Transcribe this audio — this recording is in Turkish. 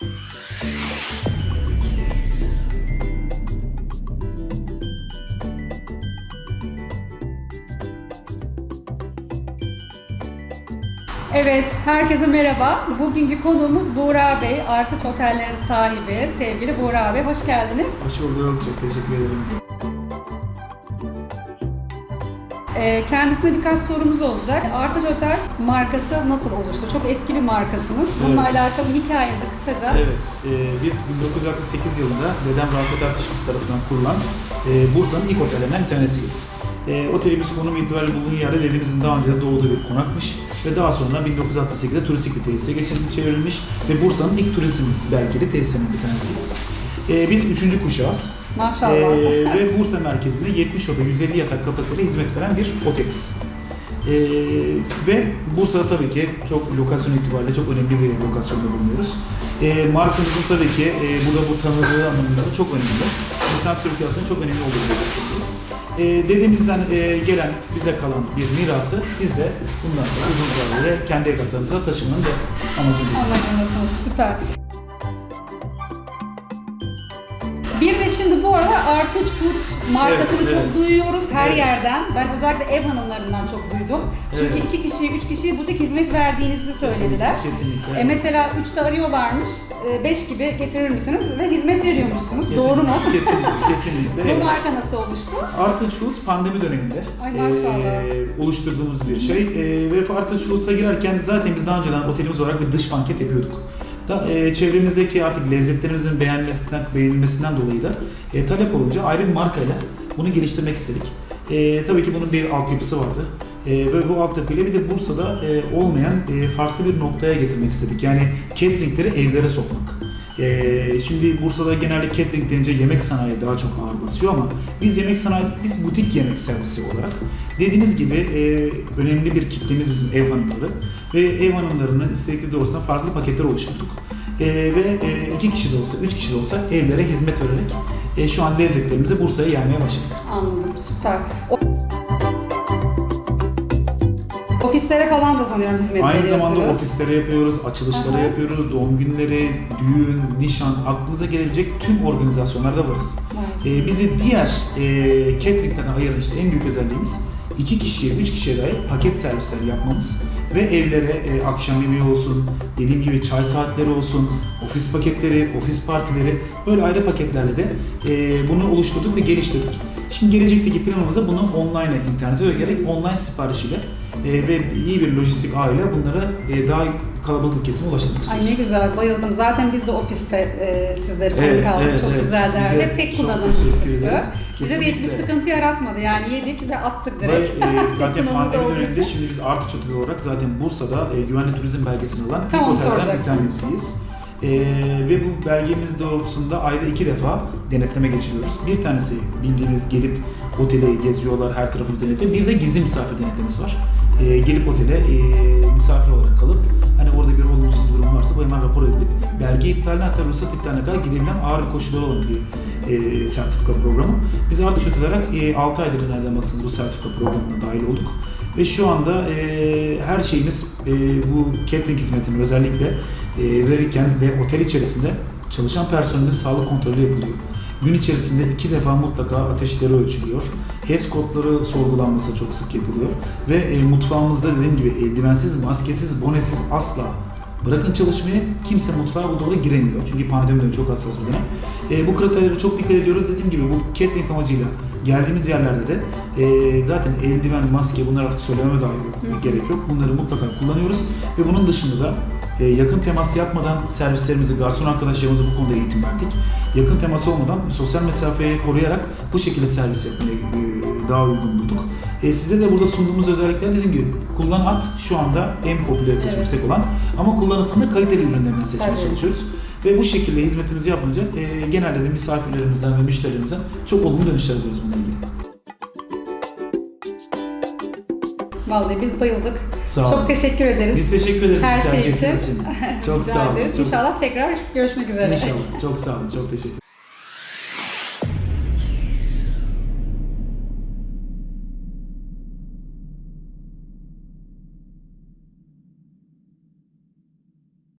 Evet, herkese merhaba. Bugünkü konuğumuz Buğra Bey, Artıç Oteller'in sahibi, sevgili Buğra Bey. Hoş geldiniz. Hoş bulduk. Çok teşekkür ederim. Ee, kendisine birkaç sorumuz olacak. Artıç Otel markası nasıl oluştu? Çok eski bir markasınız. Bununla Evet. alakalı hikayenizi kısaca. Evet, e, biz 1968 yılında dedem Rafet Ertaşık tarafından kurulan e, Bursa'nın ilk otellerinden bir tanesiyiz. E, otelimiz konum itibariyle bulunduğu yerde dedemizin daha önce doğduğu bir konakmış ve daha sonra 1968'de turistik bir tesise geçirilmiş, çevrilmiş ve Bursa'nın ilk turizm belgeli tesislerinden bir tanesiyiz. E, biz üçüncü kuşağız. Maşallah. Ee, ve Bursa merkezinde 70 oda 150 yatak kapasiteli hizmet veren bir oteliz. Ee, ve Bursa'da tabii ki çok lokasyon itibariyle çok önemli bir lokasyonda bulunuyoruz. Ee, markamızın tabii ki e, burada bu tanınırlığı anlamında da çok önemli. İnsan sirkülasyonu çok önemli olduğunu belirtmekteyiz. Ee, dedemizden e, gelen, bize kalan bir mirası biz de bundan sonra uzun vadede kendi evlatlarımıza taşımanın da amacındayız. Anladınız, süper. Bir de şimdi bu ara Artuç Foods markasını Evet, çok evet. duyuyoruz her Evet. yerden. Ben özellikle ev hanımlarından çok duydum. Çünkü Evet. iki kişiye, üç kişiye butik hizmet verdiğinizi söylediler. Kesinlikle. E mesela 3'te arıyorlarmış, 5 gibi getirir misiniz ve hizmet veriyormuşsunuz. Doğru mu? Kesinlikle, kesinlikle. Bu evet. marka nasıl oluştu? Artist Foods pandemi döneminde Ay maşallah. eee, oluşturduğumuz bir şey. Eee, ve Artist Foods'a girerken zaten biz daha önceden otelimiz olarak bir dış banket yapıyorduk. Da, eee, çevremizdeki artık lezzetlerimizin beğenmesinden, beğenilmesinden dolayı da eee, talep olunca ayrı bir markayla bunu geliştirmek istedik. Eee, tabii ki bunun bir altyapısı vardı. Eee, ve bu altyapıyla bir de Bursa'da eee, olmayan eee, farklı bir noktaya getirmek istedik. Yani cateringleri evlere sokmak. Ee, şimdi Bursa'da genelde catering denince yemek sanayi daha çok ağır basıyor ama biz yemek sanayi biz butik yemek servisi olarak dediğiniz gibi e, önemli bir kitlemiz bizim ev hanımları ve ev hanımlarının istedikleri doğrusunda farklı paketler oluşturduk. E, ve e, iki kişi de olsa, üç kişi de olsa evlere hizmet vererek e, şu an lezzetlerimizi Bursa'ya yaymaya başladık. Anladım, süper. O- Ofislere falan da sanıyorum hizmet Aynı veriyorsunuz. zamanda ofislere yapıyoruz, açılışlara Aha. yapıyoruz, doğum günleri, düğün, nişan, aklınıza gelebilecek tüm organizasyonlarda varız. Evet. Ee, bizi diğer e, cateringlerden ayıran işte en büyük özelliğimiz iki kişiye, üç kişiye dahi paket servisler yapmamız ve evlere e, akşam yemeği olsun, dediğim gibi çay saatleri olsun, ofis paketleri, ofis partileri böyle ayrı paketlerle de e, bunu oluşturduk ve geliştirdik. Şimdi gelecekteki planımızda bunu online, internete dökerek online sipariş ile e, ve iyi bir lojistik ağıyla bunlara e, daha kalabalık bir kesime ulaştırmak istiyoruz. Ay ne güzel, bayıldım. Zaten biz de ofiste e, sizleri konuk Evet, aldık. evet, çok evet. güzeldi her Bize şey. Tek kullanım. Bize de hiçbir sıkıntı yaratmadı. Yani yedik ve attık Ve direkt. e, zaten pandemi döneminde şimdi biz Artı Çatılı olarak zaten Bursa'da e, güvenli turizm belgesini alan Tamam, ilk otellerden bir tanesiyiz. E, ve bu belgemiz doğrultusunda ayda iki defa denetleme geçiriyoruz. Bir tanesi bildiğimiz gelip oteli geziyorlar, her tarafını denetliyor. Bir de gizli misafir denetlemesi var. E, gelip otele e, misafir olarak kalıp hani orada bir olumsuz durum varsa bu hemen rapor edilip belge iptaline hatta ruhsat iptaline kadar gidebilen ağır bir koşulları olan bir e, sertifika programı. Biz Artı Çatı olarak e, 6 aydır nereden baksanız bu sertifika programına dahil olduk. Ve şu anda e, her şeyimiz e, bu catering hizmetini özellikle e, verirken ve otel içerisinde çalışan personelimiz sağlık kontrolü yapılıyor. Gün içerisinde iki defa mutlaka ateşleri ölçülüyor. HES kodları sorgulanması çok sık yapılıyor. Ve e, mutfağımızda dediğim gibi eldivensiz, maskesiz, bonesiz asla Bırakın çalışmayı kimse mutfağa bu doğru giremiyor. Çünkü pandemi dönemi çok hassas bir dönem. E, bu kriterlere çok dikkat ediyoruz. Dediğim gibi bu catering amacıyla geldiğimiz yerlerde de e, zaten eldiven, maske bunlar artık söylememe dahi gerek yok. Bunları mutlaka kullanıyoruz ve bunun dışında da e, yakın temas yapmadan servislerimizi, garson arkadaşlarımıza bu konuda eğitim verdik. Yakın temas olmadan sosyal mesafeyi koruyarak bu şekilde servis yapmayı e, daha uygun bulduk. E, size de burada sunduğumuz özellikler dediğim gibi kullan at şu anda en popülaritesi Evet. yüksek olan ama kullanıldığında kaliteli ürünlerini seçmeye Tabii. çalışıyoruz. Ve bu şekilde hizmetimizi yapınca e, genelde de misafirlerimizden ve müşterilerimizden çok olumlu dönüşler alıyoruz bununla ilgili. Vallahi biz bayıldık. Sağ olun. Çok teşekkür ederiz. Biz teşekkür ederiz Her şey için. ettiğiniz Çok sağ olun. Çok, İnşallah tekrar görüşmek üzere. İnşallah. Çok sağ olun. Çok teşekkür